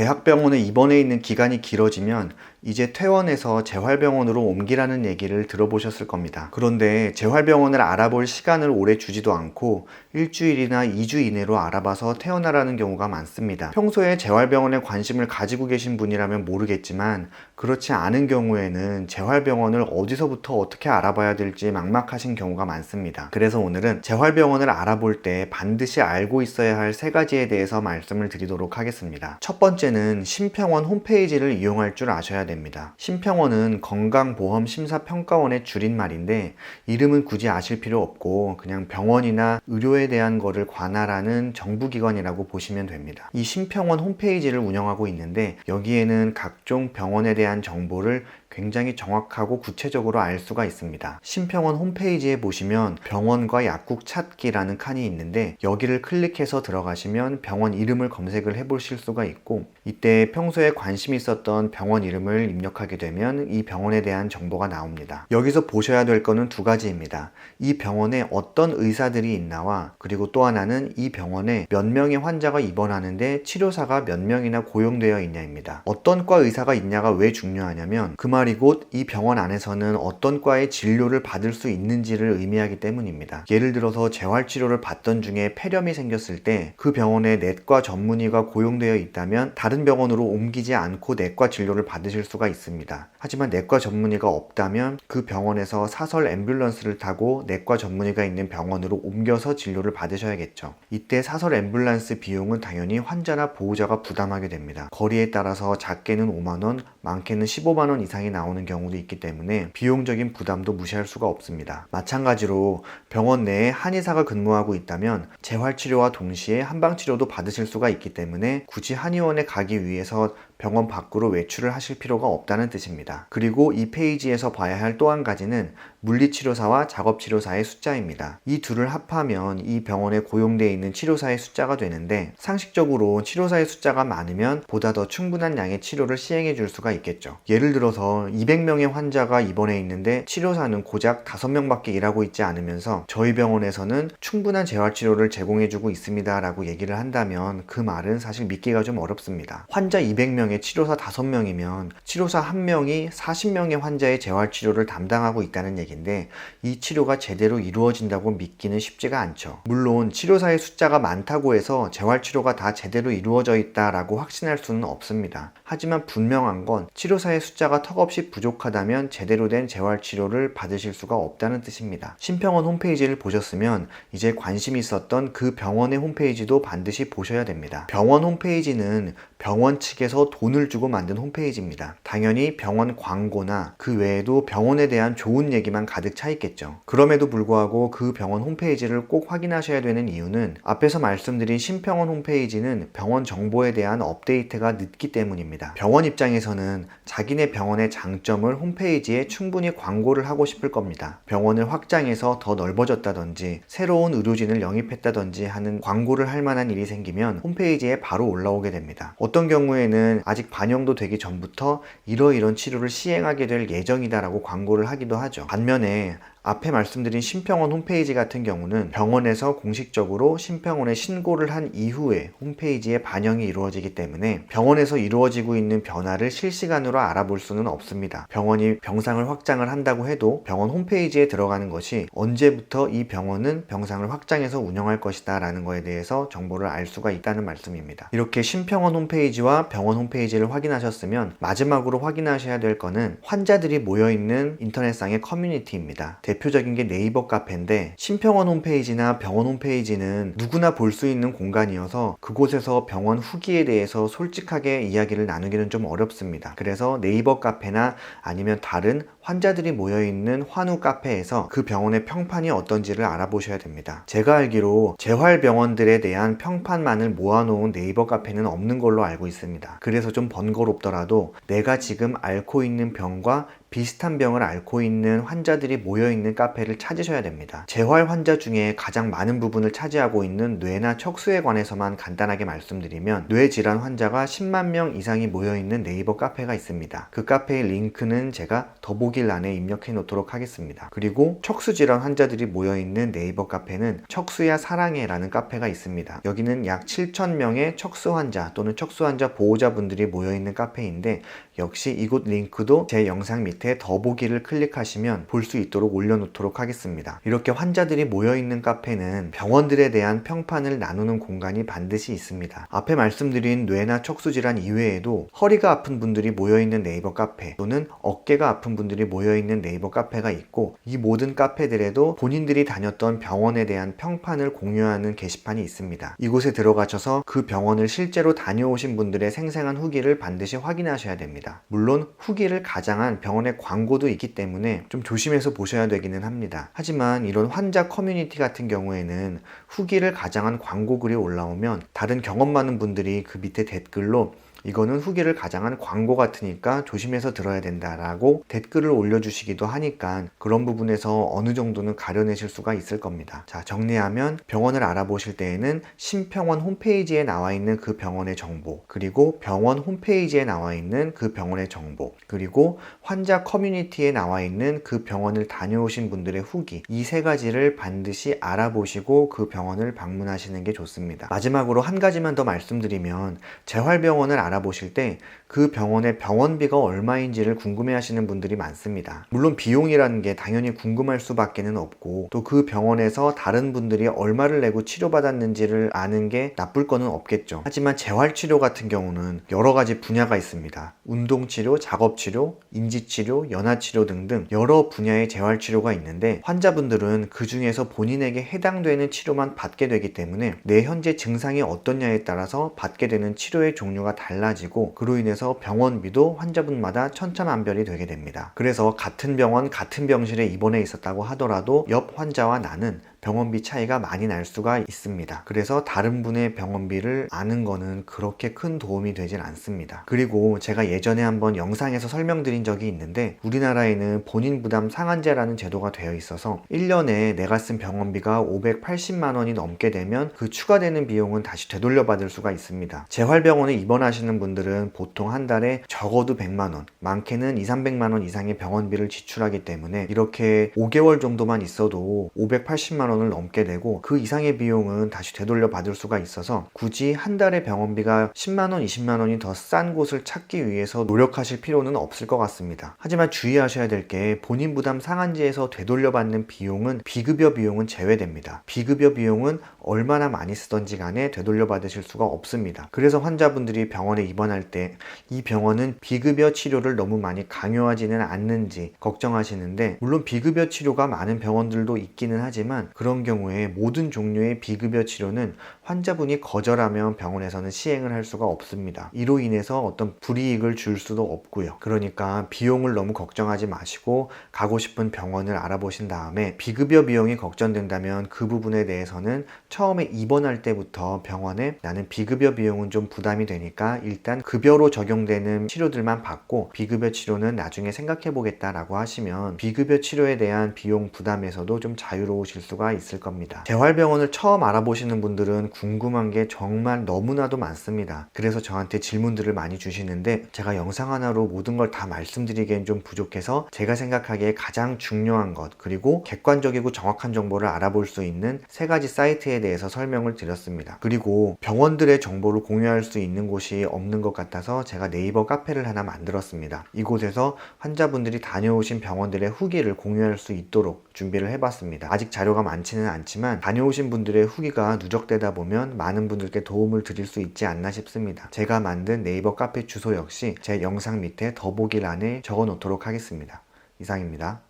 대학병원에 입원해 있는 기간이 길어지면 이제 퇴원해서 재활병원으로 옮기라는 얘기를 들어보셨을 겁니다. 그런데 재활병원을 알아볼 시간을 오래 주지도 않고 일주일이나 2주 이내로 알아봐서 퇴원하라는 경우가 많습니다. 평소에 재활병원에 관심을 가지고 계신 분이라면 모르겠지만 그렇지 않은 경우에는 재활병원을 어디서부터 어떻게 알아봐야 될지 막막하신 경우가 많습니다. 그래서 오늘은 재활병원을 알아볼 때 반드시 알고 있어야 할 세 가지에 대해서 말씀을 드리도록 하겠습니다. 첫 번째는 심평원 홈페이지를 이용할 줄 아셔야 됩니다. 심평원은 건강보험심사평가원의 줄임말인데 이름은 굳이 아실 필요 없고 그냥 병원이나 의료에 대한 거를 관할하는 정부기관이라고 보시면 됩니다. 이 심평원 홈페이지를 운영하고 있는데 여기에는 각종 병원에 대한 정보를 굉장히 정확하고 구체적으로 알 수가 있습니다. 심평원 홈페이지에 보시면 병원과 약국 찾기라는 칸이 있는데 여기를 클릭해서 들어가시면 병원 이름을 검색을 해 보실 수가 있고 이때 평소에 관심 있었던 병원 이름을 입력하게 되면 이 병원에 대한 정보가 나옵니다. 여기서 보셔야 될 거는 두 가지입니다. 이 병원에 어떤 의사들이 있나와 그리고 또 하나는 이 병원에 몇 명의 환자가 입원하는데 치료사가 몇 명이나 고용되어 있냐입니다. 어떤 과 의사가 있냐가 왜 중요하냐면 그 말이 곧이 병원 안에서는 어떤 과의 진료를 받을 수 있는지를 의미하기 때문입니다. 예를 들어서 재활치료를 받던 중에 폐렴이 생겼을 때 그 병원에 내과 전문의가 고용되어 있다면 다른 병원으로 옮기지 않고 내과 진료를 받으실 수가 있습니다. 하지만 내과 전문의가 없다면 그 병원에서 사설 앰뷸런스를 타고 내과 전문의가 있는 병원으로 옮겨서 진료를 받으셔야겠죠. 이때 사설 앰뷸런스 비용은 당연히 환자나 보호자가 부담하게 됩니다. 거리에 따라서 작게는 5만원, 많게는 15만원 이상이 나오는 경우도 있기 때문에 비용적인 부담도 무시할 수가 없습니다. 마찬가지로 병원 내에 한의사가 근무하고 있다면 재활치료와 동시에 한방치료도 받으실 수가 있기 때문에 굳이 한의원에 가기 위해서 병원 밖으로 외출을 하실 필요가 없다는 뜻입니다. 그리고 이 페이지에서 봐야 할 또 한 가지는 물리치료사와 작업치료사의 숫자입니다. 이 둘을 합하면 이 병원에 고용되어 있는 치료사의 숫자가 되는데 상식적으로 치료사의 숫자가 많으면 보다 더 충분한 양의 치료를 시행해 줄 수가 있겠죠. 예를 들어서 200명의 환자가 입원해 있는데 치료사는 고작 5명밖에 일하고 있지 않으면서 저희 병원에서는 충분한 재활치료를 제공해 주고 있습니다 라고 얘기를 한다면 그 말은 사실 믿기가 좀 어렵습니다. 환자 200명에 치료사 5명이면 치료사 1명이 40명의 환자의 재활치료를 담당하고 있다는 얘기 얘기인데 이 치료가 제대로 이루어진다고 믿기는 쉽지가 않죠. 물론 치료사의 숫자가 많다고 해서 재활치료가 다 제대로 이루어져 있다라고 확신할 수는 없습니다. 하지만 분명한 건 치료사의 숫자가 턱없이 부족하다면 제대로 된 재활치료를 받으실 수가 없다는 뜻입니다. 심평원 홈페이지를 보셨으면 이제 관심 있었던 그 병원의 홈페이지도 반드시 보셔야 됩니다. 병원 홈페이지는 병원 측에서 돈을 주고 만든 홈페이지입니다. 당연히 병원 광고나 그 외에도 병원에 대한 좋은 얘기만 가득 차 있겠죠. 그럼에도 불구하고 그 병원 홈페이지를 꼭 확인하셔야 되는 이유는 앞에서 말씀드린 신병원 홈페이지는 병원 정보에 대한 업데이트가 늦기 때문입니다. 병원 입장에서는 자기네 병원의 장점을 홈페이지에 충분히 광고를 하고 싶을 겁니다. 병원을 확장해서 더 넓어졌다든지 새로운 의료진을 영입했다든지 하는 광고를 할 만한 일이 생기면 홈페이지에 바로 올라오게 됩니다. 어떤 경우에는 아직 반영도 되기 전부터 이러이런 치료를 시행하게 될 예정이다라고 광고를 하기도 하죠. 반면 에 앞에 말씀드린 심평원 홈페이지 같은 경우는 병원에서 공식적으로 심평원에 신고를 한 이후에 홈페이지에 반영이 이루어지기 때문에 병원에서 이루어지고 있는 변화를 실시간으로 알아볼 수는 없습니다. 병원이 병상을 확장을 한다고 해도 병원 홈페이지에 들어가는 것이 언제부터 이 병원은 병상을 확장해서 운영할 것이다 라는 것에 대해서 정보를 알 수가 있다는 말씀입니다. 이렇게 심평원 홈페이지와 병원 홈페이지를 확인하셨으면 마지막으로 확인하셔야 될 거는 환자들이 모여있는 인터넷상의 커뮤니티입니다. 대표적인 게 네이버 카페인데 심평원 홈페이지나 병원 홈페이지는 누구나 볼 수 있는 공간이어서 그곳에서 병원 후기에 대해서 솔직하게 이야기를 나누기는 좀 어렵습니다. 그래서 네이버 카페나 아니면 다른 환자들이 모여있는 환우 카페에서 그 병원의 평판이 어떤지를 알아보셔야 됩니다. 제가 알기로 재활병원들에 대한 평판만을 모아놓은 네이버 카페는 없는 걸로 알고 있습니다. 그래서 좀 번거롭더라도 내가 지금 앓고 있는 병과 비슷한 병을 앓고 있는 환자들이 모여 있는 카페를 찾으셔야 됩니다. 재활 환자 중에 가장 많은 부분을 차지하고 있는 뇌나 척수에 관해서만 간단하게 말씀드리면 뇌 질환 환자가 10만 명 이상이 모여 있는 네이버 카페가 있습니다. 그 카페의 링크는 제가 더보기란에 입력해 놓도록 하겠습니다. 그리고 척수 질환 환자들이 모여 있는 네이버 카페는 척수야 사랑해라는 카페가 있습니다. 여기는 약 7천 명의 척수 환자 또는 척수 환자 보호자분들이 모여 있는 카페인데 역시 이곳 링크도 제 영상 밑에 더보기를 클릭하시면 볼 수 있도록 올려놓도록 하겠습니다. 이렇게 환자들이 모여 있는 카페는 병원들에 대한 평판을 나누는 공간이 반드시 있습니다. 앞에 말씀드린 뇌나 척수 질환 이외에도 허리가 아픈 분들이 모여 있는 네이버 카페 또는 어깨가 아픈 분들이 모여 있는 네이버 카페가 있고 이 모든 카페들에도 본인들이 다녔던 병원에 대한 평판을 공유하는 게시판이 있습니다. 이곳에 들어가셔서 그 병원을 실제로 다녀오신 분들의 생생한 후기를 반드시 확인하셔야 됩니다. 물론 후기를 가장한 병원의 광고도 있기 때문에 좀 조심해서 보셔야 되기는 합니다. 하지만 이런 환자 커뮤니티 같은 경우에는 후기를 가장한 광고 글이 올라오면 다른 경험 많은 분들이 그 밑에 댓글로 이거는 후기를 가장한 광고 같으니까 조심해서 들어야 된다라고 댓글을 올려주시기도 하니까 그런 부분에서 어느 정도는 가려내실 수가 있을 겁니다. 자, 정리하면 병원을 알아보실 때에는 심평원 홈페이지에 나와 있는 그 병원의 정보, 그리고 병원 홈페이지에 나와 있는 그 병원의 정보, 그리고 환자 커뮤니티에 나와 있는 그 병원을 다녀오신 분들의 후기, 이 세 가지를 반드시 알아보시고 그 병원을 방문하시는 게 좋습니다. 마지막으로 한 가지만 더 말씀드리면 재활병원을 알아보실 때 그 병원의 병원비가 얼마인지를 궁금해 하시는 분들이 많습니다. 물론 비용이라는 게 당연히 궁금할 수밖에는 없고 또 그 병원에서 다른 분들이 얼마를 내고 치료받았는지를 아는 게 나쁠 거는 없겠죠. 하지만 재활치료 같은 경우는 여러 가지 분야가 있습니다. 운동치료, 작업치료, 인지치료, 연화치료 등등 여러 분야의 재활치료가 있는데 환자분들은 그 중에서 본인에게 해당되는 치료만 받게 되기 때문에 내 현재 증상이 어떠냐에 따라서 받게 되는 치료의 종류가 달라 지고 그로 인해서 병원비도 환자분마다 천차만별이 되게 됩니다. 그래서 같은 병원, 같은 병실에 입원해 있었다고 하더라도 옆 환자와 나는 병원비 차이가 많이 날 수가 있습니다. 그래서 다른 분의 병원비를 아는 거는 그렇게 큰 도움이 되진 않습니다. 그리고 제가 예전에 한번 영상에서 설명드린 적이 있는데 우리나라에는 본인 부담 상한제라는 제도가 되어 있어서 1년에 내가 쓴 병원비가 580만 원이 넘게 되면 그 추가되는 비용은 다시 되돌려 받을 수가 있습니다. 재활병원에 입원하시는 분들은 보통 한 달에 적어도 100만 원, 많게는 2, 300만 원 이상의 병원비를 지출하기 때문에 이렇게 5개월 정도만 있어도 580만 원을 넘게 되고 그 이상의 비용은 다시 되돌려 받을 수가 있어서 굳이 한 달에 병원비가 10만 원, 20만 원이 더 싼 곳을 찾기 위해서 노력하실 필요는 없을 것 같습니다. 하지만 주의하셔야 될 게 본인 부담 상한제에서 되돌려 받는 비용은 비급여 비용은 제외됩니다. 비급여 비용은 얼마나 많이 쓰던지 간에 되돌려 받으실 수가 없습니다. 그래서 환자분들이 병원에 입원할 때 이 병원은 비급여 치료를 너무 많이 강요하지는 않는지 걱정하시는데 물론 비급여 치료가 많은 병원들도 있기는 하지만 그런 경우에 모든 종류의 비급여 치료는 환자분이 거절하면 병원에서는 시행을 할 수가 없습니다. 이로 인해서 어떤 불이익을 줄 수도 없고요. 그러니까 비용을 너무 걱정하지 마시고 가고 싶은 병원을 알아보신 다음에 비급여 비용이 걱정된다면 그 부분에 대해서는 처음에 입원할 때부터 병원에 나는 비급여 비용은 좀 부담이 되니까 일단 급여로 적용되는 치료들만 받고 비급여 치료는 나중에 생각해 보겠다라고 하시면 비급여 치료에 대한 비용 부담에서도 좀 자유로우실 수가 있을 겁니다. 재활병원을 처음 알아보시는 분들은 궁금한 게 정말 너무나도 많습니다. 그래서 저한테 질문들을 많이 주시는데 제가 영상 하나로 모든 걸 다 말씀드리기엔 좀 부족해서 제가 생각하기에 가장 중요한 것 그리고 객관적이고 정확한 정보를 알아볼 수 있는 세 가지 사이트에 대해서 설명을 드렸습니다. 그리고 병원들의 정보를 공유할 수 있는 곳이 없는 것 같아서 제가 네이버 카페를 하나 만들었습니다. 이곳에서 환자분들이 다녀오신 병원들의 후기를 공유할 수 있도록 준비를 해봤습니다. 아직 자료가 많지는 않지만 다녀오신 분들의 후기가 누적되다 보면 많은 분들께 도움을 드릴 수 있지 않나 싶습니다. 제가 만든 네이버 카페 주소 역시 제 영상 밑에 더보기란에 적어 놓도록 하겠습니다. 이상입니다.